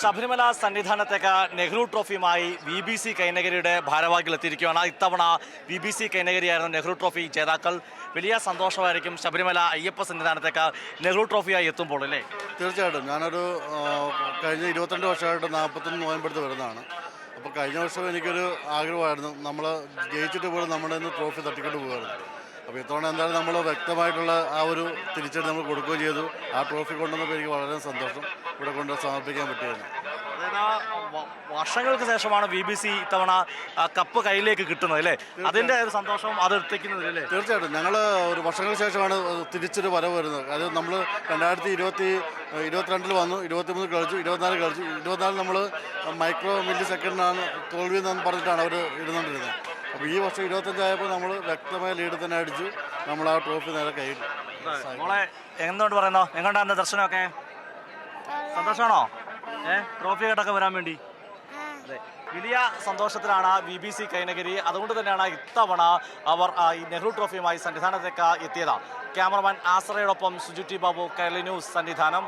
ശബരിമല സന്നിധാനത്തേക്ക് നെഹ്റു ട്രോഫിയുമായി V B C കൈനഗരിയുടെ ഭാരവാഹികൾ എത്തിയിരിക്കുകയാണ് ഇത്തവണ വി ബി സി കൈനഗരിയായിരുന്നു നെഹ്റു ട്രോഫി ജേതാക്കൾ വലിയ സന്തോഷമായിരിക്കും ശബരിമല അയ്യപ്പ സന്നിധാനത്തേക്ക് നെഹ്റു ട്രോഫിയായി എത്തുമ്പോൾ അല്ലേ? തീർച്ചയായിട്ടും. ഞാനൊരു കഴിഞ്ഞ ഇരുപത്തിരണ്ട് വർഷമായിട്ട് നാൽപ്പത്തൊന്ന് നോയമ്പെടുത്ത് വരുന്നതാണ്. അപ്പോൾ കഴിഞ്ഞ വർഷം എനിക്കൊരു ആഗ്രഹമായിരുന്നു. നമ്മൾ ജയിച്ചിട്ട് പോലും നമ്മുടെ ട്രോഫി തട്ടിക്കൊണ്ട് പോകുമായിരുന്നു അപ്പോൾ ഇത്തവണ എന്തായാലും നമ്മൾ വ്യക്തമായിട്ടുള്ള ആ ഒരു തിരിച്ചടി നമ്മൾ കൊടുക്കുകയും ചെയ്തു. ആ ട്രോഫി കൊണ്ടുവന്നപ്പോൾ എനിക്ക് വളരെ സന്തോഷം. ഇവിടെ കൊണ്ട് സമർപ്പിക്കാൻ പറ്റിയിരുന്നു വർഷങ്ങൾക്ക് ശേഷമാണ് ബി ബി സി ഇത്തവണ കപ്പ് കയ്യിലേക്ക് കിട്ടുന്നത് അല്ലേ? അതിന്റെ ഒരു സന്തോഷം അത് എത്തിക്കുന്നത് അല്ലേ? തീർച്ചയായിട്ടും. ഞങ്ങൾ ഒരു വർഷങ്ങൾക്ക് ശേഷമാണ് തിരിച്ചൊരു വരവ് വരുന്നത്. അത് നമ്മൾ രണ്ടായിരത്തി ഇരുപത്തി ഇരുപത്തിരണ്ടിൽ വന്നു. ഇരുപത്തിമൂന്ന് കളിച്ചു. ഇരുപത്തിനാല് കളിച്ചു. ഇരുപത്തിനാല് നമ്മൾ മൈക്രോ മില്ലി സെക്കൻഡിനാണ് തോൽവി എന്ന് പറഞ്ഞിട്ടാണ് അവർ ഇടുന്നുകൊണ്ടിരുന്നത് അപ്പോൾ ഈ വർഷം ഇരുപത്തഞ്ചായപ്പോൾ നമ്മൾ വ്യക്തമായ ലീഡ് തന്നെ അടിച്ച് നമ്മൾ ആ ട്രോഫി നേരെ കയ്യിൽ എന്തുകൊണ്ട് പറയുന്നോ? എങ്ങോട്ടാണ് ദർശനമൊക്കെ? സന്തോഷമാണോ? ഏ ട്രോഫി കേട്ടൊക്കെ വരാൻ വേണ്ടി? അതെ. വലിയ സന്തോഷത്തിലാണ് വി ബി സി കൈനഗിരി. അതുകൊണ്ട് തന്നെയാണ് ഇത്തവണ അവർ ഈ നെഹ്റു ട്രോഫിയുമായി സന്നിധാനത്തേക്ക് എത്തിയത്. ക്യാമറമാൻ ആശ്രയോടൊപ്പം സുജുറ്റി ബാബു കേരള ന്യൂസ് സന്നിധാനം.